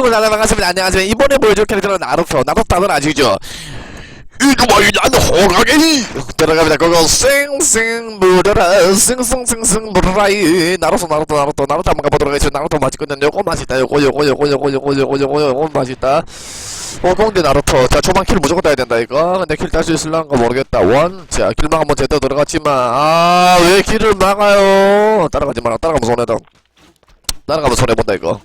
친구들 다들 반갑습니다. 안녕하세요. 이번에 보여줄 캐릭터는 나루토. 나루토 다들 아시죠? 이놈의 난 호랑이 들어갑니다. 그거 쌩쌩 물어라 쌩쌩쌩쌩 물어라이 나루토 나루토 나루토 나루토 한번 가보도록 하겠습니다. 나루토 맛있거든요. 요거 맛있다. 요거 요거 요거 요거 요거 요거 요거 요거 맛있다. 어, 근데 나루토. 자, 초반 킬 무조건 따야 된다, 이거. 근데 킬 딸 수 있을란가 모르겠다. 원. 자, 킬막 한번 제대로 들어갔지만, 아, 왜 킬을 막아요? 따라가지 마라. 따라가면 손해다. 따라가면 손해본다, 이거.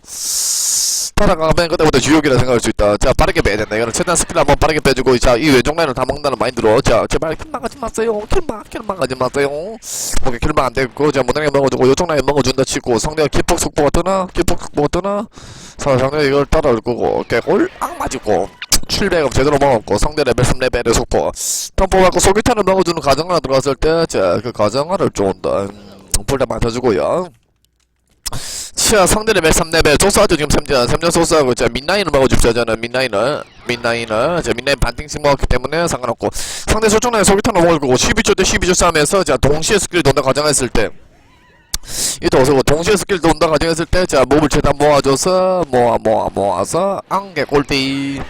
따라가면 그때부터 주욕이라 생각할 수 있다. 자, 빠르게 빼야 된다. 이거는 최대한 스킬 한번 빠르게 빼주고, 자, 이 왼쪽 라인을 다 먹는다는 마인드로. 자, 제발 킬막 하지 마세요. 킬막, 킬막 하지 마세요. 오케이, 킬막 안 됐고, 자, 무난하게 먹어주고, 요쪽 라인 먹어준다 치고, 상대가 기폭 속보가 뜨나? 기폭 속보가 뜨나? 자, 상대가 이걸 따라올 거고, 개골, 악 맞고. 출배금 제대로 먹었고 상대 레벨 3레벨의 속보 덤퍼 받고 소기탄을 먹어주는 가정하나 들어갔을 때자그 가정하를 쫀다 음, 맞춰주고요 치아 상대 레벨 3레벨 소스하죠 지금 3전 3전 소스하고 자 민나인을 먹어줍시다 저는 민나인을. 민나인을. 자 민나인 반띵씩 먹었기 때문에 상관없고. 상대 소총나에 소기탄을 먹을 거고 12초 대 12초 싸움에서 자 동시에 스킬 돈다 가정했을 때. 이또 어서고 동시에 스킬 돈다 가정했을 때자 몹을 최대한 모아줘서 모아 모아 모아서 안개 꼴띠.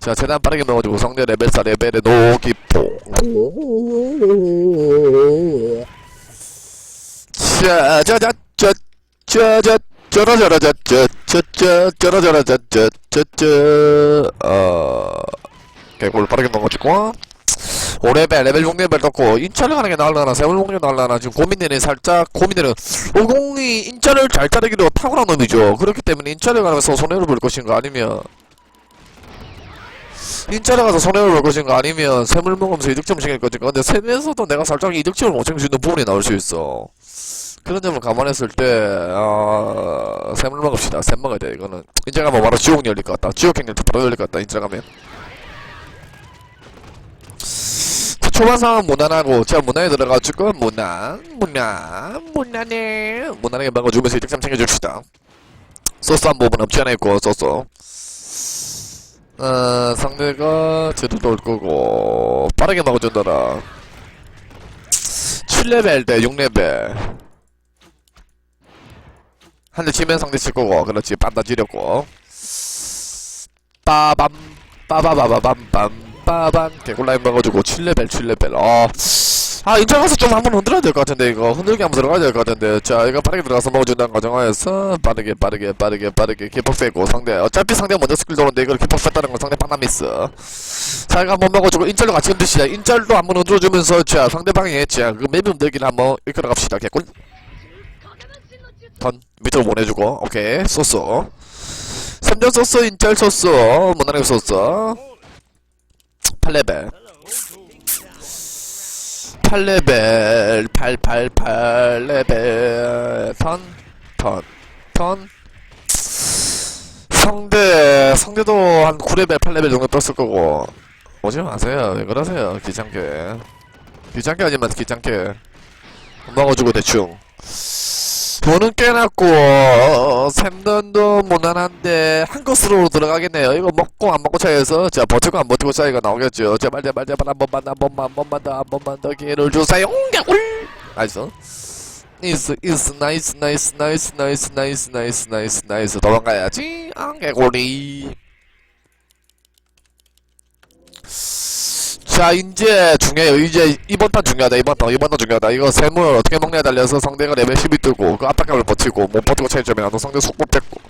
자 최대한 빠르게 넣어주고 상대 레벨 4 레벨의 노기포 자자자 자자자자 짜라짜라짜짜짜짜짜라짜짜짜짜 어 개골 빠르게 넣어주고 5레벨 레벨 6레벨 넣고 인차를 가는 게 나을라나 세월 목련 나을라나 지금 고민되네 살짝 고민되는 오공이 인차를 잘 자르기로 탁월한 놈이죠 그렇기 때문에 인차를 가면서 손해를 볼 것인가 아니면 인자를 가서 손해를 볼 것인가 아니면 샘을 먹으면서 이득점 챙길 것인가 근데 샘에서도 내가 살짝 이득점을 못 챙길 수 있는 부분이 나올 수 있어 그런 점을 감안했을 때 아... 샘을 먹읍시다. 샘 먹어야 돼 이거는. 인자 가면 바로 지옥 열릴 것 같다. 지옥 행렬도 바로 열릴 것 같다 인자 가면. 초반 상황 무난하고 제가 무난에 들어가지고 무난 무난 무난해. 무난하게 먹어주면서 이득점 챙겨줍시다. 소스 한 부분 없지 않아 있고 소스. 어, 상대가 제대로 올 거고 빠르게 막아준다라. 7레벨 대 6레벨 한 대 치면 상대 칠 거고 그렇지. 빤다 지렸고. 빠밤 빠바바바밤밤 빠밤. 개굴라인 먹어주고 7레벨 7레벨. 어. 아 인천 가서 좀 한번 흔들어야 될 것 같은데 이거. 흔들게 한번 들어가야 될 것 같은데. 자 이거 빠르게 들어가서 먹어준다는 과정하에서 빠르게 빠르게 빠르게 빠르게 기폭 빼고 상대 어차피 상대 먼저 스킬 도는데 이걸 기폭 뺐다는 건 상대 빵나 미스 자 이거 한번 먹어주고 인절로 같이 흔드시자. 인절도 한번 흔들어주면서 자 상대방이 자그 맵이 흔들기를 한번 이끌어 갑시다. 개꿀 턴 밑으로 보내주고 오케이 소스. 3전 소스 인절 소스 무난하게 소스. 8레벨. 8레벨 888레벨. 턴 턴, 턴. 상대 상대도 한 9레벨 8레벨 정도 떴을 거고. 오지 마세요. 왜 그러세요? 귀찮게. 귀찮게 하지만 귀찮게. 먹어주고 대충 돈은 깨놨고 어, 샘던도 무난한데 한 것으로 들어가겠네요. 이거 먹고 안 먹고 차이에서 자 버티고 안 버티고 차이가 나오겠죠. 제발 제발 제발 한 번만 한 번만 한 번만 더한 번만 더 기회를 주세요. 개꿀 나이스 나이스. 나이스 나이스 나이스 나이스 나이스 나이스 나이스 나이스 나이스 도망가야지. 아 개꿀이 자 이제 중요해요 이제 이번 판 중요하다. 이번 판 이번 판 중요하다. 이거 샘을 어떻게 먹냐에 달려서 상대가 레벨 10이 뜨고 그 압박감을 버티고 못 버티고 차이점이 나도 상대 속보 뺐고.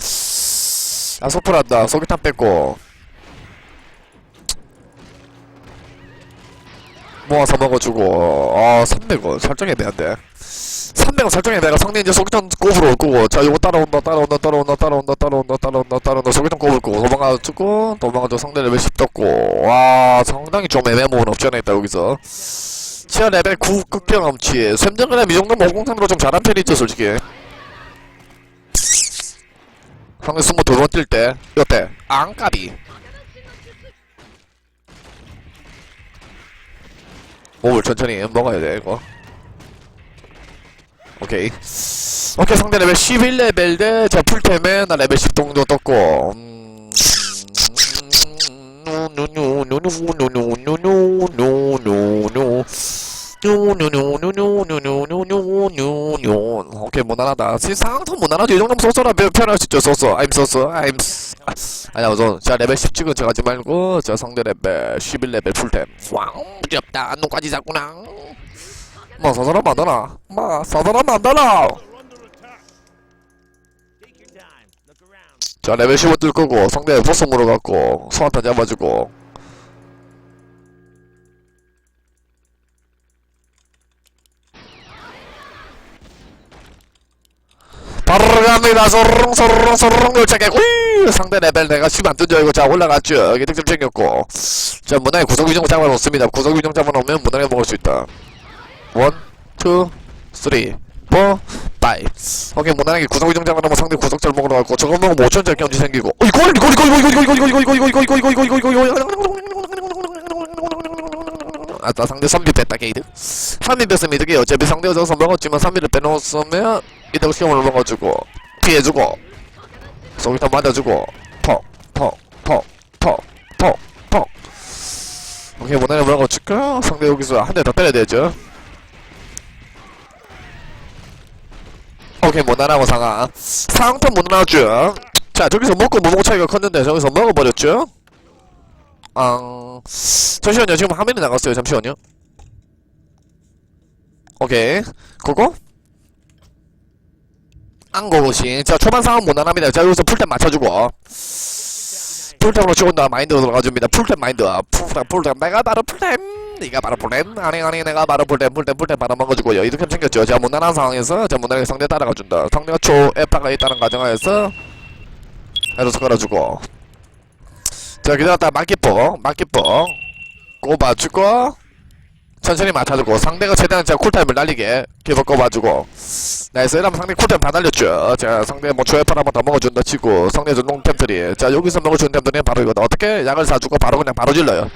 아 소풀한다. 소기탄 뺐고. 모아서 먹어주고. 아 300원. 설정 애매한데 300원 설정 애매가 상대 이제 소기탄 꼽으러 올 거고 자 요거 따라온다 따라온다 따라온다 따라온다 따라온다 따라온다 따라온다 소기탄 꼽을 거고 도망가주고 도망가서 상대 레벨 10 떴고. 와 상당히 좀 없지 않아 있다 여기서. 치아 레벨 9 극경험치 샘정그램 이 정도면 503으로 좀 잘한 편이죠 솔직히. 상대 승부 두번 뛸때 여태 앙까비. 몸을 천천히 먹어야 돼 이거 오케이. 오케이 상대 레벨 11레벨 대자 풀템에 나 레벨 10 정도 떴고. 음... 오케이 무난하다. 더 무난하지 이 정도면 소소라 편할 수 있죠. 소소. I'm 소소 I'm 아니야 우선 자 레벨 10 찍은 척 하지 말고 자 상대 레벨 11레벨 풀템. 왕 무섭다. 눈까지 잡구나 뭐 사사람 만다나? 뭐 사사람 만다나? 자 레벨 15 뜰 거고 상대 보스 물어갖고 소환탄 잡아주고. 바로 갑니다. 소르릉 소르릉 열차게. 휘 상대 레벨 내가 10안 뜬 줄 알고 자 올라갔죠. 여기 득점 챙겼고. 자 문화의 구석 규정 잡아놓습니다. 구석 규정 잡아놓으면 문화에 먹을 수 있다 원, 투, 쓰리, 포, 파이 오케이 무난하게 규정 잡아놓으면 상대 구석절 먹으러 갔고 저거 먹으면 5천짜리 경지 생기고 어 이거 이거 이거 이거 이거 이거 이거 이거 이거 이거 이거 이거 이거 이거 이거 이거 이거 아따 상대 3비 뺐다 게이드 3비 뺐으면 이득이 어차피 상대가 저기서 먹었지만 3비를 빼놓았으면 이득 시험을 먹어주고 피해주고 속이다 맞아주고 퍽 퍽 퍽 퍽 퍽 퍽 오케이 무난하게 먹어줄까? 상대 여기서 한 대 더 때려야 되죠 오케이 무난하고 상하 상태 무난하죠? 자 저기서 먹고 못 먹고 차이가 컸는데 저기서 먹어버렸죠? 아 잠시만요 지금 화면이 나갔어요 잠시만요. 오케이. 그거? 안고고신. 자 초반 상황 무난합니다. 자 여기서 풀템 맞춰주고 풀템으로 나 마인드로 들어가줍니다. 풀템 마인드. 풀템 풀템 내가 바로 풀템 네가 바로 풀템 아니 아니 내가 바로 풀템 풀템 풀템 바로 먹어주고요. 이렇게 챙겼죠. 자 무난한 상황에서 자 무난하게 상대 따라가준다. 상대가 초에파가 있다는 가정하에서 해로서 걸어주고. 자 기다렸다. 막기포. 막기포. 꼽아주고 천천히 맞춰주고 상대가 최대한 자 쿨타임을 날리게 계속 꼽아주고. 나이스 이러면 상대 쿨타임 다 날렸죠. 자 상대 뭐 조회팔 한번 더 먹어준다 치고 상대 전동 템들이. 자 여기서 먹어주는 템들이 바로 이거다. 어떻게 약을 사주고 바로 그냥 바로 질러요?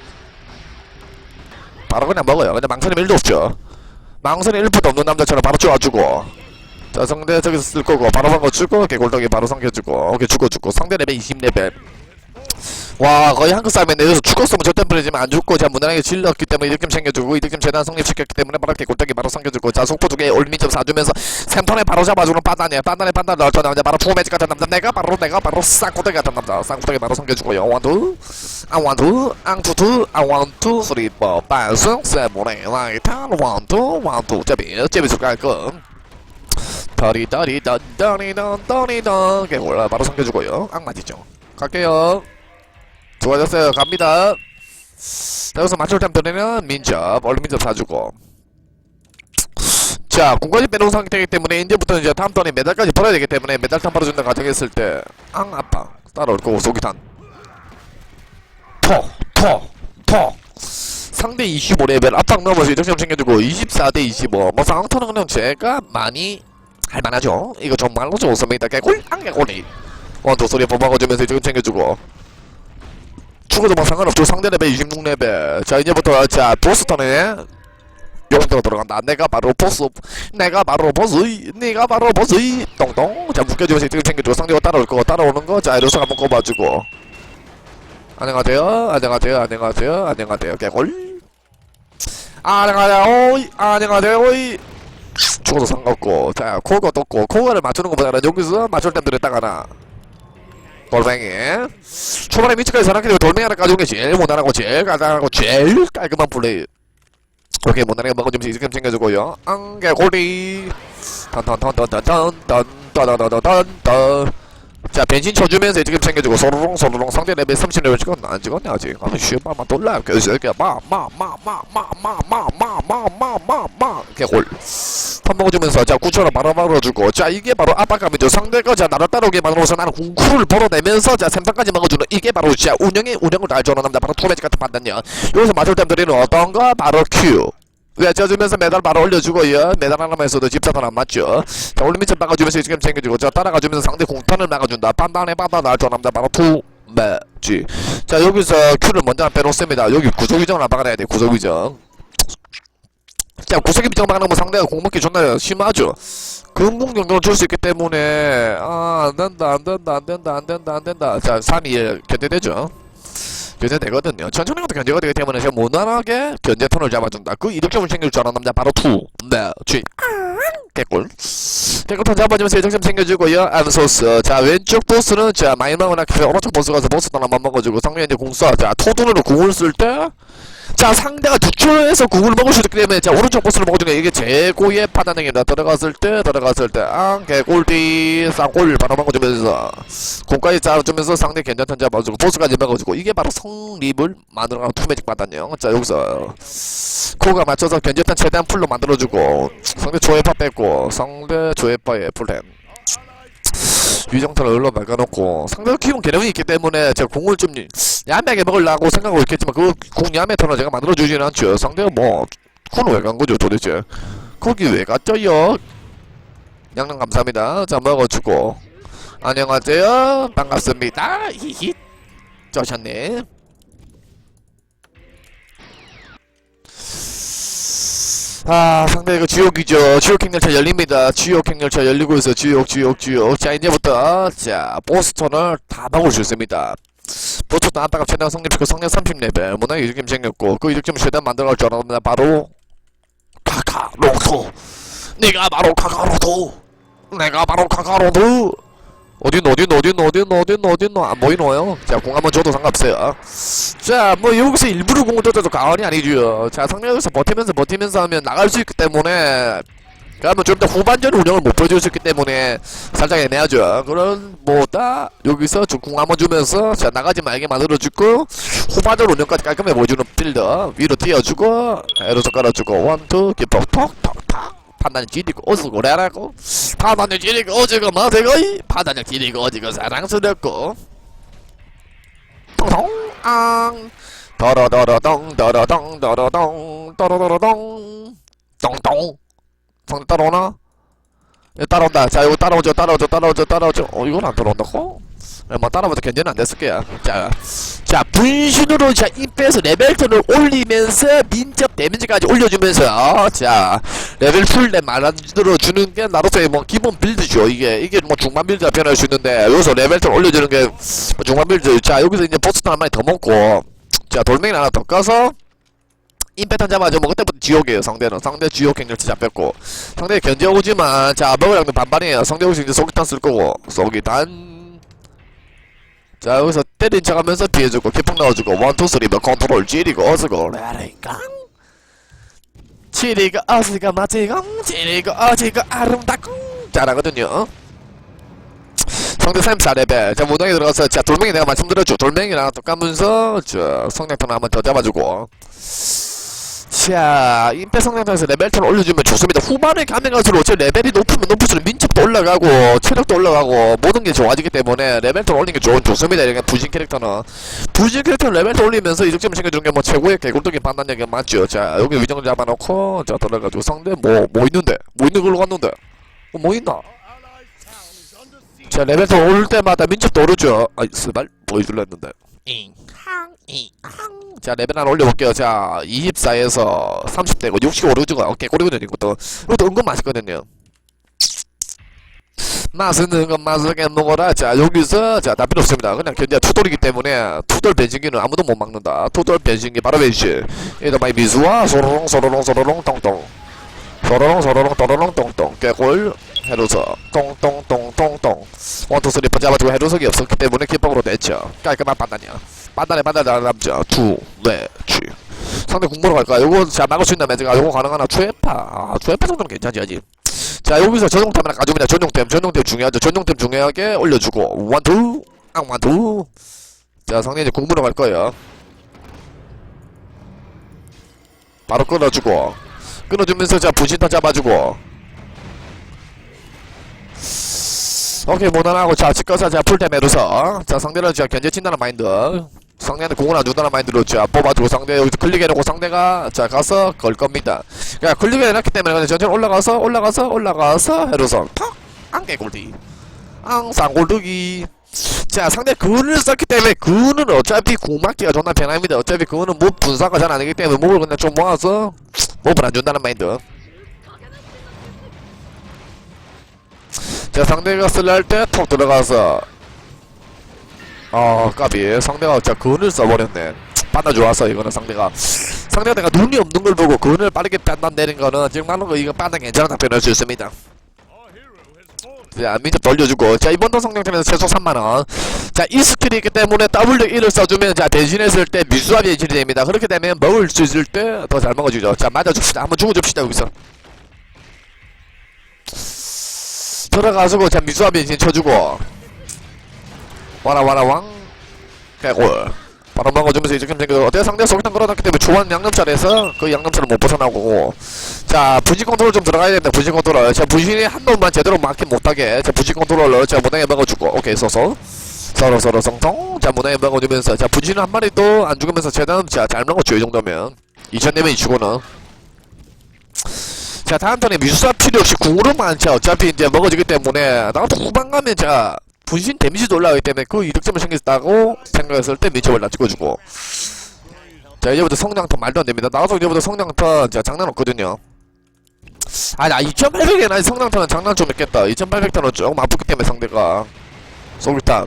바로 그냥 먹어요. 근데 망설임 1도 없죠. 망설임 1%도 없는 남자처럼 바로 쪼아주고. 자 상대 저기서 쓸 거고 바로 먹어 주고 개골떡이 바로 삼켜주고. 오케이 죽어주고 상대 레벨 20레벨 와 거의 한국 싸움인데 여기서 죽었으면 저 템플이지만 안 죽고 제가 무난하게 질렀기 때문에 이득점 챙겨주고 이득점 재단 성립시켰기 때문에 바로 이렇게 골ጠ기 바로 삼켜주고 자 속도 두개 올미점 사주면서 샘턴에 바로 잡아주는 판단이야 판단에 판단 넣었던 남자 바로 푸매직 같은 남자. 내가 바로 내가 바로 쌍코대기 같은 남자. 쌍코대기 바로 삼켜주고요. 원투. 아 원투. 앙투투. 아 원투. 쓰리 포 반승 세모네 라이탄 원투. 원투. 제비 제비 술 깔끔. 더리 더리 더 더리 더 더리 더 이렇게 올라 바로 삼켜주고요. 악맞이죠? 갈게요 좋아졌어요. 갑니다. 자 여기서 맞출 템 드리면 민첩. 얼른 민첩 사주고. 자 공까지 빼놓은 상태이기 때문에 이제부터 이제 다음 턴에 메달까지 벌어야 되기 때문에 메달탄 벌어준다 가정했을 때 앙 아빠 따라올 거고 소기탄. 톡 톡 톡 상대 25레벨 압박 넘어서 이득점 챙겨주고 24대 25 뭐 상황턴은 그냥 제가 많이 할만하죠. 이거 정말로 좋습니다 개꿀? 안 개꿀이. 원투 소리 뽑아가주면서 이득점 챙겨주고 죽어도 뭐 상관없죠 상대 레벨 26레벨. 자 이제부터 자 보스턴에 용도가 들어간다. 내가 바로 보스 내가 바로 보스 내가 바로 보스. 똥똥. 자 묶여주면서 이득을 챙겨주고 상대가 따라올 거고 따라오는 거자 이로서 한번 꼽아주고. 안녕하세요. 안녕하세요. 안녕하세요. 안녕하세요. 개골. 안녕하세요. 오이. 안녕하세요. 오이. 죽어도 상관없고. 자 코가 떴고. 코가를 맞추는 것보다는 여기서 맞출 템들을 따가나 돌멩이. 초반에 미치까지 사람끼리 돌멩이 하나 까주는 게 제일 무난하고 제일 간단하고 제일 깔끔한 플레이. 오케이 무난하게 먹어주면서 이득점 챙겨주고요. 안개고리 딴딴딴딴딴딴딴딴딴딴 자 벤신 쳐주면서 이득점 챙겨주고 소로롱 소로롱 상대 레벨 30레벨 찍었나 안 찍었네 아직 아무 쉬엄만 돌라 그 새끼야 마마마마마마마마마마마 개골 턴 먹어주면서 자 구초를 바로 말아주고 자 이게 바로 압박감이죠 상대가 자 나를 따라오게 만들어서 나는 궁쿠를 벌어내면서 자 샘판까지 먹어주는 이게 바로 자 운영의 운영을 잘 남자 바로 투매직 같은 판단이야 여기서 맞을 템들이는 어떤가 바로 큐 외쳐주면서 메달 바로 올려주고요 메달 하나만 있어도 집사탄 안 맞죠. 자 올리미쳐 막아주면서 지금 챙겨주고 자 따라가주면서 상대 공탄을 막아준다. 판단에 판단 날줘 남자 바로 투 매지 자 여기서 큐를 먼저 빼놓습니다. 여기 구조위정을 안 박아내야 돼 구조위정. 자 구석기 비정 막는 거 상대가 공먹기 존나 심하죠. 근공 경력을 줄수 있기 때문에 아 안 된다 안 된다 안 된다 안 된다 안 된다. 자 3, 2, 1 견제되죠 견제되거든요. 천천히 가도 견제가 되기 때문에 제가 무난하게 견제 턴을 잡아준다. 그 이득점을 챙길 줄 아는 남자 바로 투. 네, 쥐. 개꿀. 개꿀턴 잡아주면서 이득점 챙겨주고요. 암소스. 자, 왼쪽 보스는 자, 마이너나 오른쪽 보스 가서 보스 하나 먹어주고 상대 이제 궁수. 자, 토둔으로 궁을 쓸 때. 자, 상대가 주초에서 궁을 먹을 수 있기 때문에 자, 오른쪽 보스를 먹어주는 게 이게 최고의 판단력입니다. 들어갔을 때, 들어갔을 때, 아, 개꿀띠, 쌍골 바로 먹어주면서 공까지 잡아주면서 상대 견전턴 잡아주고 보스까지 먹어주고 이게 바로 성립을 만들어가는 투매직 판단력. 자, 여기서 코가 맞춰서 견제탄 최대한 풀로 만들어주고 상대 조회파 뺐고 상대 조회파의 풀템 유정탄을 얼로 막아놓고 상대가 키운 개념이 있기 때문에 제가 공을 좀 야매하게 먹으려고 생각하고 있겠지만 그공 야매 턴을 제가 만들어주지는 않죠. 상대가 뭐 콘을 왜간 거죠 도대체? 거기 왜 갔죠요. 양양 감사합니다. 자 먹어주고. 안녕하세요. 반갑습니다. 히히. 저셨네 아 상대 이거 지옥이죠. 지옥 행렬차 열립니다. 지옥 행렬차 열리고 있어. 지옥 지옥 지옥 자 이제부터 자 보스턴을 다 먹을 수 있습니다. 보스턴 아빠가 최대한 성립시켜 성량 30레벨 문화의 이득점 생겼고 그 이득점 최대한 만들어갈 줄 알았는데 바로 카카로토. 내가 바로 카카로토. 내가 바로 카카로토 어딘 어딘 어딘 어딘 어딘 어딘 안 보이노요? 자공 한번 줘도 상관없어요. 자뭐 여기서 일부러 공을 떠줘도 가언이 아니죠 자 여기서 버티면서 버티면서 하면 나갈 수 있기 때문에 그러면 좀 더 후반전 운영을 못 보여줄 수 있기 때문에 살짝 애매하죠. 그런 뭐다 여기서 저공 한번 주면서 자 나가지 말게 만들어주고 후반전 운영까지 깔끔해 보여주는 빌더. 위로 띄워주고 에로서 깔아주고. 원투 기폭 톡톡톡 판단이 지리고 오지고 레라고? 판단이 지리고 오지고 마세고 판단이 지리고 오지고 사랑스럽고. 통통 앙. 더러더러덩 더러덩 더러덩 더러더러덩 똥똥 상대 따라오나? 얘 따라온다. 자 이거 따라오죠 따라오죠 따라오죠 따라오죠. 어 이건 안 따라온다고? 네, 뭐 따라오면 견제는 안 됐을 거야. 자, 자 분신으로 자 임페에서 레벨턴을 올리면서 민첩 데미지까지 올려주면서 자 레벨 풀내 만들어 주는 게 나로서의 뭐 기본 빌드죠. 이게 이게 뭐 중반 빌드가 변할 수 있는데 여기서 레벨턴 올려주는 게 뭐 중반 빌드. 자 여기서 이제 보스턴 한 마리 더 먹고 자 돌멩이 하나 더 까서 임패턴 잡아줘 뭐 그때부터 지옥이에요 상대는. 상대 지옥 행렬치 잡혔고. 상대 견제 오지만 자 먹으랑도 반반이에요. 상대 오시 이제 속이탄 쓸 거고 속이탄 자 여기서 때린 척하면서 피해주고 기폭 넣어주고 원투 쓰리며 컨트롤 찌리고 어스고 레리깡 치리고 어스고 마치고 치리고 어지고 아름답고 잘하거든요. 상대 34레벨 자 무당에 들어가서 자 돌멩이 내가 말씀드렸죠. 돌멩이랑 또 까면서 저 성냥탄 한번 더 잡아주고 자 임페 성냥탄에서 레벨턴 올려주면 좋습니다. 후반에 가면 갈수록 제 레벨이 높으면 높을수록 민첩도 올라가고 체력도 올라가고 모든 게 좋아지기 때문에 레벨턴 올리는 게 좋은 좋습니다. 이렇게 부진 캐릭터는. 부진 캐릭터는 레벨턴 올리면서 이득점을 챙겨주는 게 뭐 최고의 개꿀적인 판단력이 맞죠. 자 여기 위정을 잡아놓고 자 들어가지고 상대 뭐 뭐 있는데? 뭐 있는 걸로 갔는데? 어, 뭐 있나? 자 레벨턴 오를 때마다 민첩도 오르죠. 아이 스발 보여줄라 했는데 자 레벨 하나 올려볼게요. 자 24에서 30대고 60 오르죠 오케이 꼬리거든요 이것도. 이것도 은근 맛있거든요. 맛있는 건 맛있게 먹어라. 자 여기서 자다 필요 없습니다. 그냥 견제 투돌이기 때문에 투돌 변신기는 아무도 못 막는다. 투돌 변신기 바로 변신. 얘도 많이 미수와 소로롱 소로롱 소로롱 똥똥. 소로롱 소로롱 또로롱 똥똥. 깨골 해로서 똥똥똥똥똥. 원투 쓰리 퍼 잡아주고 해로석이 없었기 때문에 기법으로 냈죠. 깔끔한 판단이야 판단에 판단을 남자. 투뇌쥐. 상대 공부로 갈까 요거 자 막을 수 있나 매즈가 요거 가능하나? 추에파. 아 추에파 정도는 괜찮지 아직. 자 여기서 전용템 하나 가져옵니다. 전용템 전용템 중요하죠. 전용템 중요하게 올려주고. 원투. 앙 원투. 자 상대 이제 공부로 갈 거예요. 바로 끊어주고. 끊어주면서 자 부신타 잡아주고. 오케이 무난하고. 자 치과사 자 풀템 에르서. 자 상대는 자 견제 친다는 마인드 상대한테 공을 안 준다는 마인드로 자 뽑아주고 상대 여기서 클릭해놓고 상대가 자 가서 걸 겁니다. 야 클릭해놨기 때문에 천천히 올라가서 올라가서 올라가서 해로선 팍! 안개 골디 앙상 골드기. 자 상대 그은을 썼기 때문에 그은은 어차피 구막기가 존나 편합니다. 어차피 그은은 뭐 분사가 잘 안되기 때문에 몹을 그냥 좀 모아서 몹을 안 준다는 마인드. 자 상대가 쓸라 할때 톡 들어가서 아 까비. 상대가 진짜 근을 써버렸네. 판단 좋았어 이거는 상대가. 상대가 내가 눈이 없는 걸 보고 근을 빠르게 판단내는 거는 정말로 이거 판단 괜찮은 답변할 수 있습니다. 자 민첩 돌려주고. 자 이번 턴 성장템에서 최소 3만원. 자이 스킬이 있기 때문에 W1을 써주면 자 대신했을 때 미수와 변신이 됩니다. 그렇게 되면 먹을 수 있을 때 더 잘 먹어주죠. 자 맞아줍시다. 한번 죽어줍시다 여기서. 들어가지고 자 미수와 변신 쳐주고 와라 와라 왕. 개골 바로 먹어주면서 이제 생겨 어때 상대 속이탄 걸어놨기 때문에 좋아하는 양념살에서 그 양념살을 못 벗어나고. 자 분신 컨트롤 좀 들어가야 됩니다 분신 컨트롤. 자 분신이 한 놈만 제대로 막힌 못하게. 자 분신 컨트롤러 자 무난하게 먹어주고. 오케이 써서. 서로 서로 성성 자 무난하게 먹어주면서. 자 분신은 한 마리도 안 죽으면서 최대한 자잘 먹어줘 이 정도면. 2000대면 치고는 자 다음 턴에 미수사 필요 없이 궁으로만 자 어차피 이제 먹어지기 때문에. 나도 후반 가면 자 분신 데미지도 올라가기 때문에 그 이득점을 생겼다고 생각했을 때 민첩을 다 찍어주고. 자 이제부터 성장턴 말도 안 됩니다. 나와서 이제부터 성장턴 자 장난 없거든요. 아나 2800에 나 성장턴은 장난 좀 했겠다. 2800턴은 조금 아프기 때문에 상대가. 솔탄.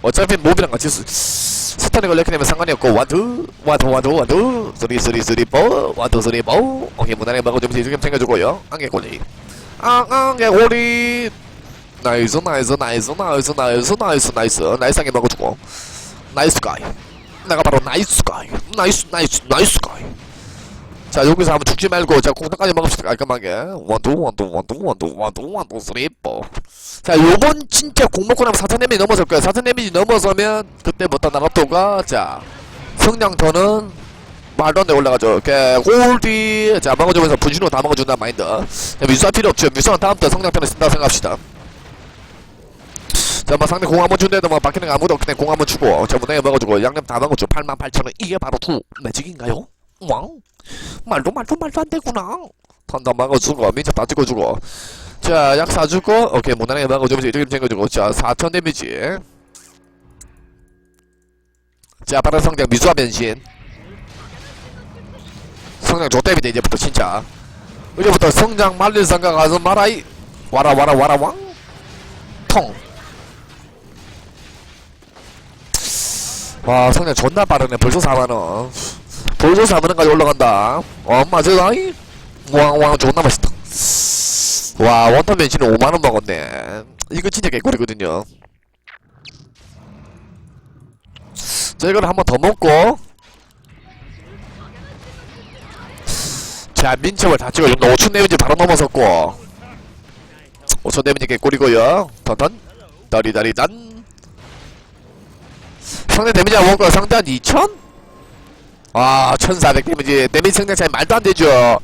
어차피 몹이랑 같이 스, 스탄이 걸렸기 때문에 상관이 없고 원투 원투 원투 원투 쓰리 쓰리 쓰리 포. 원투 쓰리 포. 오케이 무난하게 먹어주면서 이득점 챙겨주고요. 안개꼬리. 안개꼬리 나이스 나이스 나이스 나이스 나이스 나이스 나이스. 나이스하게 먹어주고 나이스 가이. 내가 바로 나이스 가이. 나이스 나이스 나이스 가이. 자 여기서 한번 죽지 말고 자 공격까지 먹읍시다 깔끔하게. 원투 원투 원투 원투 원투 원투 쓰리 포자 요번 진짜 공 먹고 나면 사천 데미지 넘어설 거야. 사천 데미지 넘어서면 그때부터 나가토가? 자 성장터는 말도 안 돼 올라가죠. 개 골디 자 먹어주면서 분신으로 다 먹어준다 마인드. 자, 미수할 필요 없죠. 미수는 다음부터 성장편에 쓴다고 생각합시다 자, 뭐 상대 공 한번 준대도 뭐 바뀌는 거 아무도 없기 때문에 공 한번 주고 자, 무난하게 먹어주고 양념 다 먹어줘 88,000원. 이게 바로 두 매직인가요? 왕? 말도 말도 말도 안 되구나. 턴다 먹어주고 민첩 다 찍어주고. 자, 약 사주고 오케이 무난하게 먹어주면서 이득 챙겨주고. 자, 4,000 데미지. 자, 빠른 성장 미수와 변신. 성장 좋답니다 이제부터 진짜. 이제부터 성장 말릴 생각 가서 말아이. 와라 와라 와라 왕 통 와 성장 존나 빠르네 벌써 4만원. 벌써 4만원까지 올라간다. 엄마 저아이. 왕왕 존나 맛있다. 와 원턴 변신은 5만원 먹었네. 이거 진짜 개꿀이거든요. 자 이걸 한번 더 먹고. 자 민첩을 다 찍어 용도 5천 데미지 바로 넘어섰고. 5천 데미지 개꿀이고요. 턴턴. 다리다리단 상대 데미지 안 먹고 상대 한 2천? 와, 1400 데미지. 데미지 성장 차이 말도 안 되죠.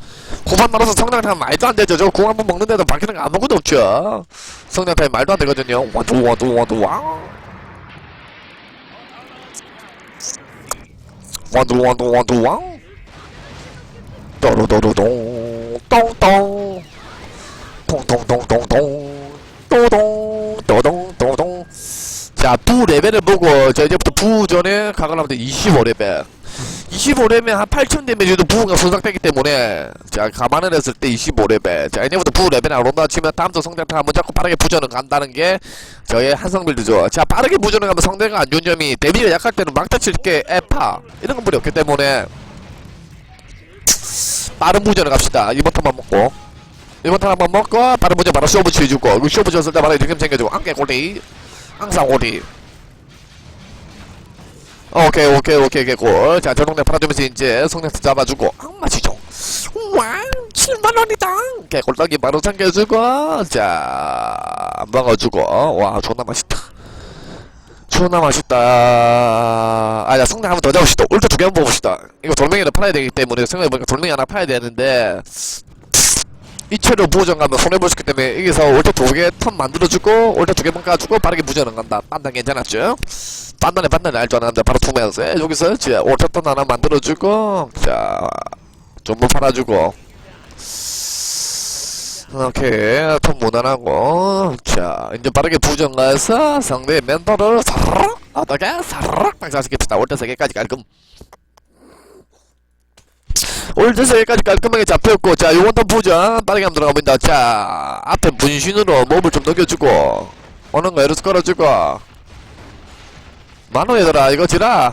후반 말아서 성장 타임 말도 안 되죠. 저거 궁 한 번 먹는데도 바뀌는 거 아무것도 없죠. 성장 타임 말도 안 되거든요. 원투, 원투, 원투, 왕. 원투, 원투, 원투, 왕. 또로도로동, 똥똥. 통통통통통. 또동, 또동. 자, 부 레벨을 보고, 자, 이제부터 부 전에 가가려면 25레벨. 25레벨 한 8천 데미지도 부가 손상되기 때문에, 자, 감안을 했을 때 25레벨. 자, 이제부터 부 레벨 안 온다 치면 다음 주 성장타 한번 잡고 빠르게 부전을 간다는 게 저의 한성 빌드죠. 자, 빠르게 부전을 가면 상대가 안 좋은 점이 데미지가 약할 때는 막타 칠게 에파. 이런 건물이 없기 때문에, 빠른 부전을 갑시다. 이번 턴만 먹고. 이번 턴 한번 먹고, 빠른 부전 바로 쇼부 치해주고, 이거 쇼부 쳤을 때 바로 이렇게 챙겨주고, 안개 골리. 항상 오리. 오케이 오케이 오케이 오케이 골자 저동네 팔아주면서 이제 성능트 잡아주고. 악마시죠 와 7만원이다. 개골떡이 바로 챙겨주고. 자 먹어주고. 와 존나 맛있다. 존나 맛있다. 아야 성능 한번 더 잡읍시다. 올드 두개 한번 봅시다. 이거 돌멩이를 팔아야 되기 때문에 생각해보니까 돌멩이 하나 파야 되는데 이체로 부정 가면 손해볼 수 있기 때문에 여기서 올때 두개 턴 만들어주고 올때 두 개만 까주고 빠르게 부정은 간다. 판단 괜찮았죠? 판단에 판단을 알줄 아는데 바로 투매하세요 여기서 이제 올때 턴 하나 만들어주고 자 전부 팔아주고. 오케이 턴 무난하고. 자 이제 빠르게 부정 가서 상대의 멘토를 사르륵 어떻게 사르륵 박살시킵시다. 올때 세 개까지 깔끔 올드에서 여기까지 깔끔하게 잡혔고 자 요건 더 보자 빠르게 한번 들어가 본다. 자 앞에 분신으로 몹을 좀 넘겨주고 오는 거 에르스 걸어주고. 만호 얘들아 이거 지라.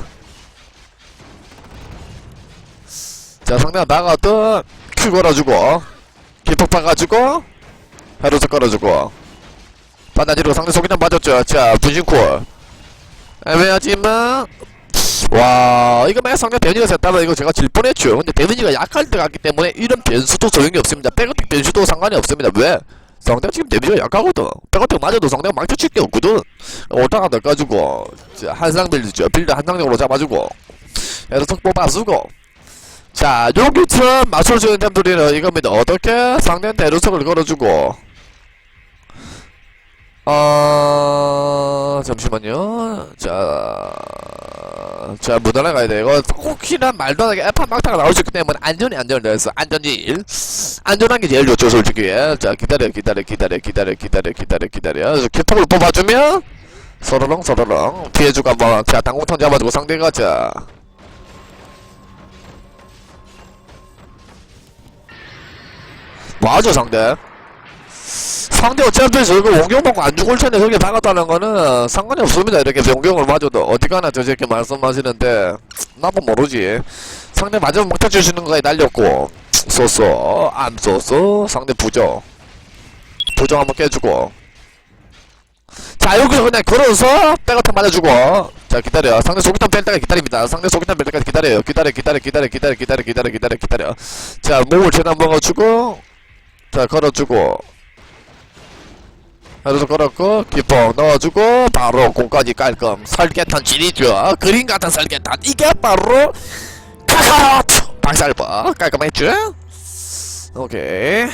자 상대가 나가던 큐 걸어주고 기폭 박아주고 헤로스 걸어주고. 반다지로 상대 속이나 맞았죠. 자 분신콜. 애매하지만 와 이거 만약 상대 데미지가 셌다면 이거 제가 질 뻔했죠. 근데 데미지가 약할 때 같기 때문에 이런 변수도 소용이 없습니다. 백어택 변수도 상관이 없습니다. 왜? 상대가 지금 데미지가 약하거든. 백어택 맞아도 상대가 망쳐칠 게 없거든. 오다가 넣어가지고 자, 한상 빌드죠 빌드 한상적으로 잡아주고 에러석 뽑아주고. 자수 있는 템들이는 이겁니다. 어떻게? 상대한테 에러석을 걸어주고 어 잠시만요 자, 자 무단에 가야 돼. 이거 혹시나 말도 안 하게 애판 막타가 나올 수 있기 때문에 안전이 안전을 다해서 안전질 안전한 게 제일 좋죠 솔직히. 자 기다려 기다려 기다려 기다려 기다려 기다려 기다려. 캡톡을 뽑아주면 서로렁 서로렁 피해주고 한번 자 당공탄 잡아주고 상대가 자. 맞아 상대. 상대 어차피 저거 원경 먹고 안 죽을 텐데 저렇게 박았다는 거는 상관이 없습니다. 이렇게 변경을 맞아도. 어디가나 저 새끼 말씀하시는데 나도 모르지. 상대 맞으면 막타 주시는 거에 날렸고. 쏘쏘 안 쏘쏘 상대 부정 부정 한번 깨주고. 자 여기서 그냥 걸어서 백어택 맞아주고. 자 기다려. 상대 소기탄 뺄 때까지 기다립니다. 상대 소기탄 뺄 때까지 기다려요. 기다려 기다려 기다려 기다려 기다려 기다려 기다려 기다려. 자 몸을 최대한 먹어주고. 자 걸어주고 하루도 걸었고 기포 넣어주고 바로 공까지 깔끔. 설계탄 지리죠. 그림 같은 설계탄. 이게 바로 카카로트! 박살버 깔끔했죠? 오케이